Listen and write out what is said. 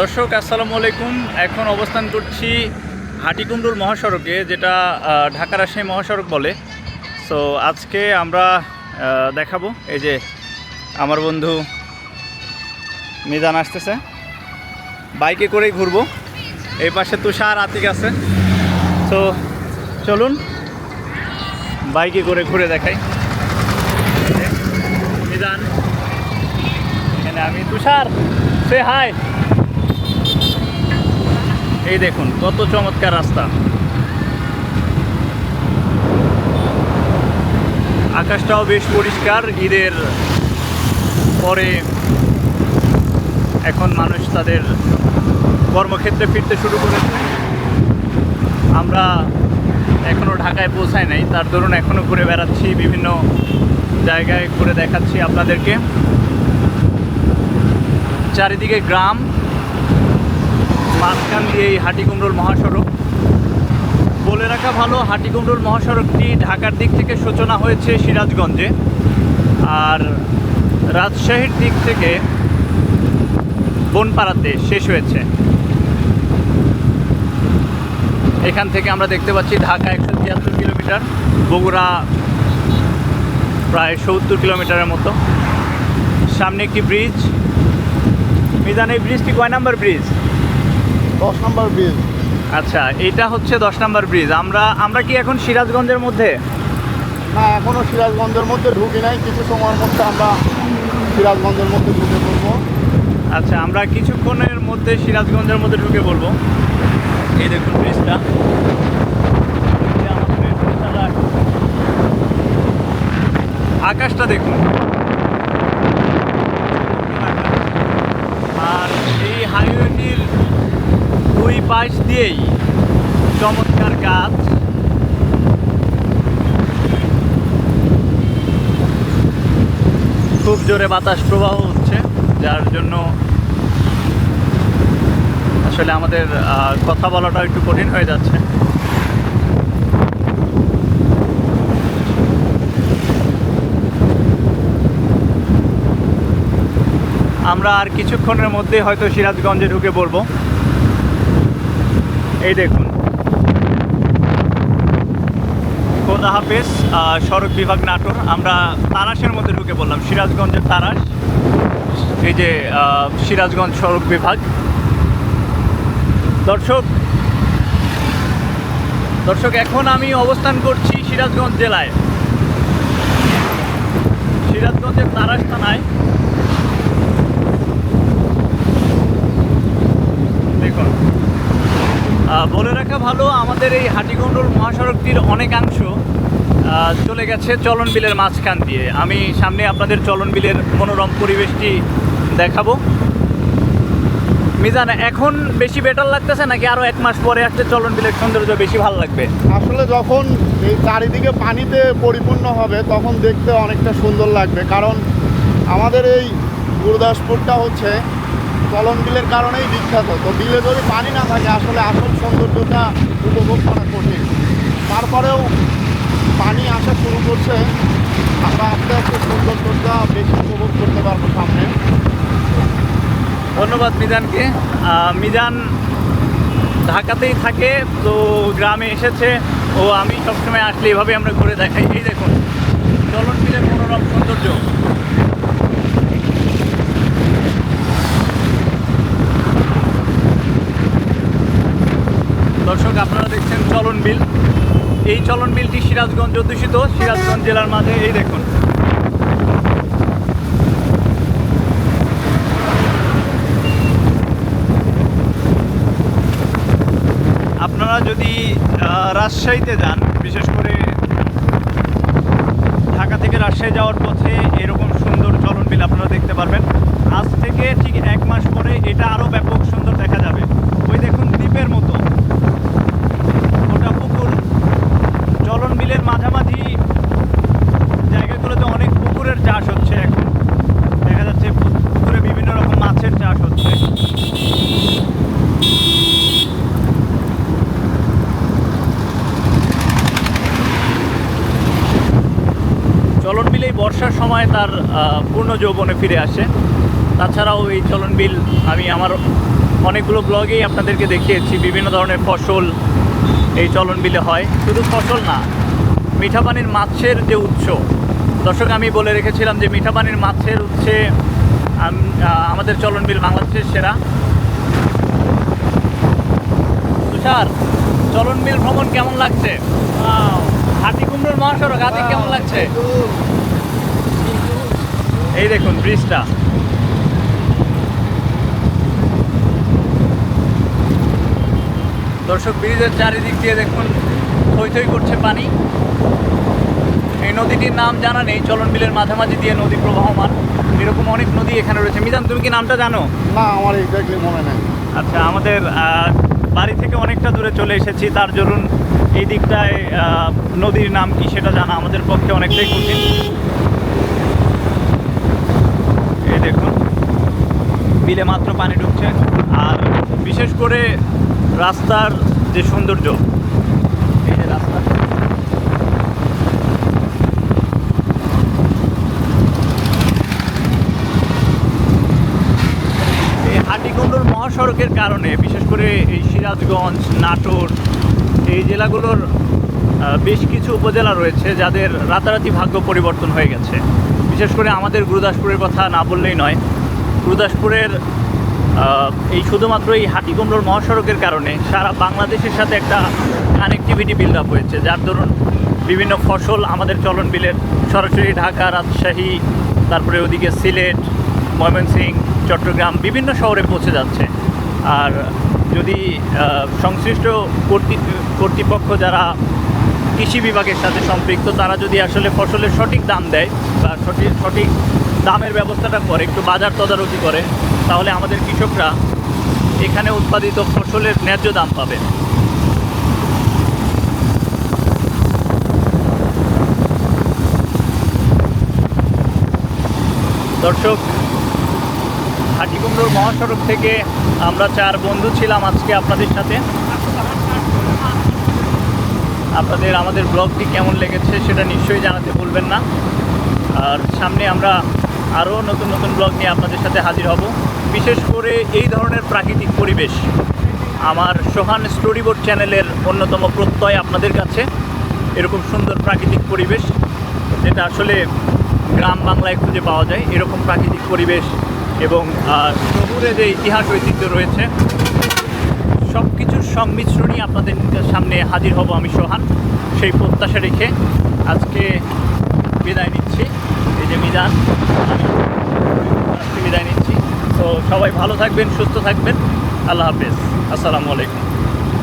দর্শক, আসসালামু আলাইকুম। এখন অবস্থান করছি হাটিকুমরুল মহাসড়কে, যেটা ঢাকা রাজশাহী মহাসড়ক বলে। সো আজকে আমরা দেখাবো এই যে আমার বন্ধু মিজান আসতেছে। বাইকে করেই ঘুরবো। এই পাশে তুষার আতিক আছে। তো চলুন, বাইকে করে ঘুরে দেখাই। মিজান, এখানে আমি তুষার সে হাই এই দেখুন, কত চমৎকার রাস্তা। আকাশটাও বেশ পরিষ্কার, ঈদের পরে এখন মানুষ তাদের কর্মক্ষেত্রে ফিরতে শুরু করেছে। আমরা এখনও ঢাকায় পৌঁছাই নাই, তার দরুন এখনও ঘুরে বেড়াচ্ছি, বিভিন্ন জায়গায় ঘুরে দেখাচ্ছি আপনাদেরকে। চারিদিকে গ্রাম মাঝখান দিয়ে এই হাটিকুমরুল মহাসড়ক। বলে রাখা ভালো হাটিকুমরুল মহাসড়কটি ঢাকার দিক থেকে সূচনা হয়েছে সিরাজগঞ্জে। আর রাজশাহীর দিক থেকে বনপাড়াতে শেষ হয়েছে। এখান থেকে আমরা দেখতে পাচ্ছি ঢাকা একশো তিয়াত্তর কিলোমিটার, বগুড়া প্রায় সত্তর কিলোমিটারের মতো। সামনে একটি ব্রিজ। মিজান, এই ব্রিজটি কয় নাম্বার ব্রিজ? দশ নম্বর ব্রিজ আচ্ছা এটা হচ্ছে দশ নাম্বার ব্রিজ আমরা আমরা কি এখন সিরাজগঞ্জের মধ্যে? না এখনও সিরাজগঞ্জের মধ্যে ঢুকি নাই। কিছু সময়ের মধ্যে আমরা সিরাজগঞ্জের মধ্যে ঢুকে পড়ব। আচ্ছা আমরা কিছুক্ষণের মধ্যে সিরাজগঞ্জের মধ্যে ঢুকে পড়ব। এই দেখুন ব্রিজটা আকাশটা দেখুন। আর এই হাইওয়েটির দুই পাশ দিয়েই চমৎকার গাছ। খুব জোরে বাতাস প্রবাহ হচ্ছে, যার জন্য আসলে আমাদের কথা বলাটা একটু কঠিন হয়ে যাচ্ছে। আমরা আর কিছুক্ষণের মধ্যে হয়তো সিরাজগঞ্জে ঢুকে পড়ব। এই দেখুন। খোদা হাফেজ সড়ক বিভাগ নাটোর। আমরা তারাসের মধ্যে ঢুকে পড়লাম, সিরাজগঞ্জের তারাস। এই যে সিরাজগঞ্জ সড়ক বিভাগ। দর্শক দর্শক, এখন আমি অবস্থান করছি সিরাজগঞ্জ জেলায়। সিরাজগঞ্জের তারাস থানায়। দেখুন বলে রাখা ভালো, আমাদের এই হাটিগন্ডল মহাসড়কটির অনেকাংশ চলে গেছে চলন বিলের মাঝখান দিয়ে। আমি সামনে আপনাদের চলন বিলের মনোরম পরিবেশটি দেখাবো। মিজান, এখন বেশি বেটার লাগতেছে নাকি আরও এক মাস পরে আসলে চলন বিলের সৌন্দর্য বেশি ভালো লাগবে? আসলে যখন এই চারিদিকে পানিতে পরিপূর্ণ হবে, তখন দেখতে অনেকটা সুন্দর লাগবে। কারণ আমাদের এই গুরুদাসপুরটা হচ্ছে চলন বিলের কারণেই বিখ্যাত। তো বিলে যদি পানি না থাকে, আসলে আসল সৌন্দর্যটা উপভোগ করা কঠিন। তারপরেও পানি আসা শুরু করছে, আমরা আস্তে আস্তে সৌন্দর্যটা বেশি উপভোগ করতে পারব সামনে। ধন্যবাদ মিজানকে। মিজান ঢাকাতেই থাকে, তো গ্রামে এসেছে। ও আমি সবসময় আসলে এভাবে আমরা ঘুরে দেখাই। এই দেখুন চলন বিলের মনোরম সৌন্দর্য। দর্শক, আপনারা দেখছেন চলন বিল এই চলন বিলটি সিরাজগঞ্জ অধ্যুষিত। সিরাজগঞ্জ জেলার মাঝে এই দেখুন। আপনারা যদি রাজশাহীতে যান, বিশেষ করে ঢাকা থেকে রাজশাহী যাওয়ার পথে এরকম সুন্দর চলন বিল আপনারা দেখতে পারবেন। আজ থেকে ঠিক এক মাস পরে এটা আরও ব্যাপক সুন্দর দেখা যাবে ওই দেখুন দ্বীপের মতো ওটা পুকুর চলন বিলের মাঝামাঝি জায়গাগুলোতে অনেক পুকুরের চাষ হচ্ছে এখন দেখা যাচ্ছে পুকুরে বিভিন্ন রকম মাছের চাষ হচ্ছে চলন বিল এই বর্ষার সময় তার পূর্ণ যৌবনে ফিরে আসে। তাছাড়াও এই চলন বিল আমি আমার অনেকগুলো ব্লগেই আপনাদেরকে দেখিয়েছি বিভিন্ন ধরনের ফসল এই চলন বিলে হয়। শুধু ফসল না মিঠা পানির মাছের যে উৎস দর্শক আমি বলে রেখেছিলাম যে মিঠা পানির মাছের উৎসে আমাদের চলন বিল বাংলাদেশের সেরা। তুষার চলন বিল ভ্রমণ কেমন লাগছে? হাতি কুমড়োর মহাসড়ক হাতি কেমন লাগছে? এই দেখুন ব্রিজটা। দর্শক ব্রিজের চারিদিক দিয়ে দেখুন থই করছে পানি। এই নদীটির নাম জানা নেই চলন বিলের মাঝামাঝি দিয়ে নদী প্রবাহমান। এরকম অনেক নদী এখানে রয়েছে। মিজান তুমি কি নামটা জানো? না আমার এক্স্যাক্টলি মনে নেই। আচ্ছা আমাদের বাড়ি থেকে অনেকটা দূরে চলে এসেছি। তার জন্য এই দিকটায় নদীর নাম কি সেটা জানা আমাদের পক্ষে অনেকটাই কঠিন এই দেখুন। বিলে মাত্র পানি ঢুকছে। আর বিশেষ করে রাস্তার যে সৌন্দর্য, এই যে রাস্তা। মহাসড়কের কারণে, বিশেষ করে এই সিরাজগঞ্জ, নাটোর, এই জেলাগুলোর বেশ কিছু উপজেলা রয়েছে যাদের রাতারাতি ভাগ্য পরিবর্তন হয়ে গেছে। বিশেষ করে আমাদের গুরুদাসপুরের কথা না বললেই নয়। গুরুদাসপুরের এই শুধুমাত্র এই হাটিকুণ্ডুর মহাসড়কের কারণে সারা বাংলাদেশের সাথে একটা কানেক্টিভিটি বিল্ড আপ হয়েছে। যার দরুন বিভিন্ন ফসল আমাদের চলন বিলের সরাসরি ঢাকা, রাজশাহী, তারপরে ওদিকে সিলেট ময়মনসিংহ চট্টগ্রাম বিভিন্ন শহরে পৌঁছে যাচ্ছে। আর যদি সংশ্লিষ্ট কর্তৃ, কর্তৃপক্ষ যারা কৃষি বিভাগের সাথে সম্পৃক্ত, তারা যদি আসলে ফসলের সঠিক দাম দেয় বা সঠিক সঠিক দামের ব্যবস্থাটা করে, একটু বাজার তদারকি করে, তাহলে আমাদের কৃষকরা এখানে উৎপাদিত ফসলের ন্যায্য দাম পাবে। দর্শক হাটিকুমড়োর মহাসড়ক থেকে আমরা চার বন্ধু ছিলাম আজকে আপনাদের সাথে। আপনাদের আমাদের ব্লগটি কেমন লেগেছে সেটা নিশ্চয়ই জানাতে ভুলবেন না। আর সামনে আমরা আরও নতুন নতুন ব্লগ নিয়ে আপনাদের সাথে হাজির হব। বিশেষ করে এই ধরনের প্রাকৃতিক পরিবেশ আমার সোহান স্টোরিবোর্ড চ্যানেলের অন্যতম প্রত্যয় আপনাদের কাছে। এরকম সুন্দর প্রাকৃতিক পরিবেশ যেটা আসলে গ্রাম বাংলায় খুঁজে পাওয়া যায়, এরকম প্রাকৃতিক পরিবেশ এবং শহুরে যে ইতিহাস ঐতিহ্য রয়েছে সব কিছুর সংমিশ্রণই আপনাদের সামনে হাজির হব আমি সোহান। সেই প্রত্যাশা রেখে আজকে বিদায় নিচ্ছি। এই যে মিজান বিদায় নিচ্ছি। তো সবাই ভালো থাকবেন, সুস্থ থাকবেন। আল্লাহ হাফেজ। আসসালামু আলাইকুম।